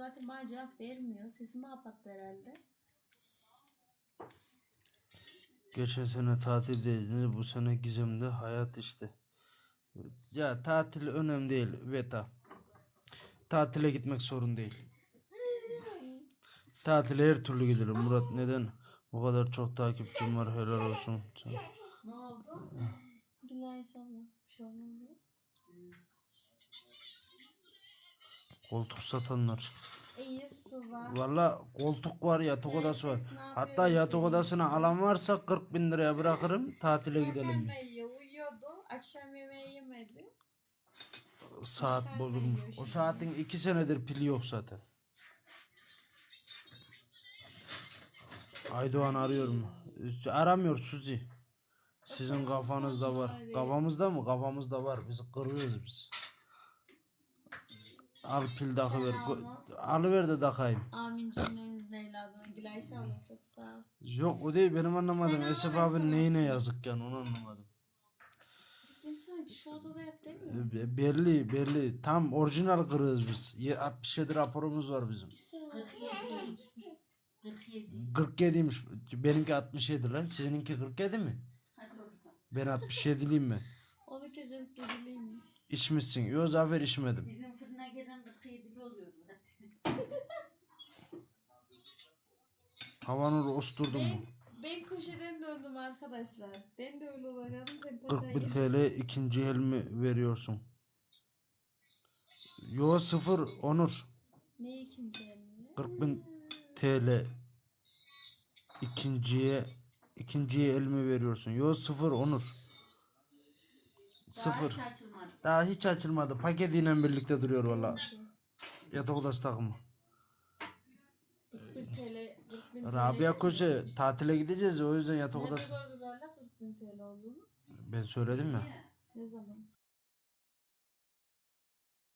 zaten bana cevap vermiyor. Sesimi kapattı herhalde. Geçen sene tatildeydiniz. Bu sene Gizem'de hayat işte. Ya tatil önemli değil. Veta. Tatile gitmek sorun değil. Tatile her türlü gidilir. Murat neden? O kadar çok takipçim var. Helal olsun. sana. Ne oldu? Gülay sana. Bir şey olmadı. Koltuk satanlar. İyi su var. Valla koltuk var yatak odası var. Ne Hatta yatak senin odasına alan varsa 40 bin liraya bırakırım tatile gidelim. Makarna yiyor, uyuyordu. Akşam yemeği yemedi. Saat Makarna bozulmuş. yiyor O şimdi. saatin 2 senedir pili yok zaten. Aydoğan arıyorum. Aramıyor Suzi. Sizin kafanızda var. Kafamızda mı? Kafamızda var. Biz kırıyoruz biz. Al pil takıver. Alıver de takayım. Amin cümlemiz Leyla'dan. Gülay abla çok sağ ol. Yok o değil benim anlamadım. Sen Esef sana neyine yazık yani onu anlamadım. Ne sanki şu odada yap demiyor. Be- Belli belli. Tam orijinal kırığız biz. Ye- 67 raporumuz var bizim. Sen yapıyor musun? 47. 47'ymiş. Benimki 67 lan. Sizininki 47 mi? Hadi oradan. Ben 67'liyim ben. Onunki 47'liymiş. İçmişsin. Yo Zafer içmedim. Bizim 47'li oluyordu zaten. Havanur osturdum mu? Ben, köşeden döndüm arkadaşlar. Ben de öyle 40 bin TL ikinci el mi veriyorsun? Yo sıfır Onur. Ne ikinci elinde? 40 bin TL ikinciye ikinciye el mi veriyorsun? Yo sıfır Onur. Sıfır. Daha hiç açılmadı. Daha hiç açılmadı. Paketiyle birlikte duruyor valla. Yatak odası takımı. 41 TL. 40 bin TL. Rabia Koç'a tatile gideceğiz o yüzden yatak Nerede odası. gördüler la 40 bin TL olduğunu? Ben söyledim ya. Ne zaman?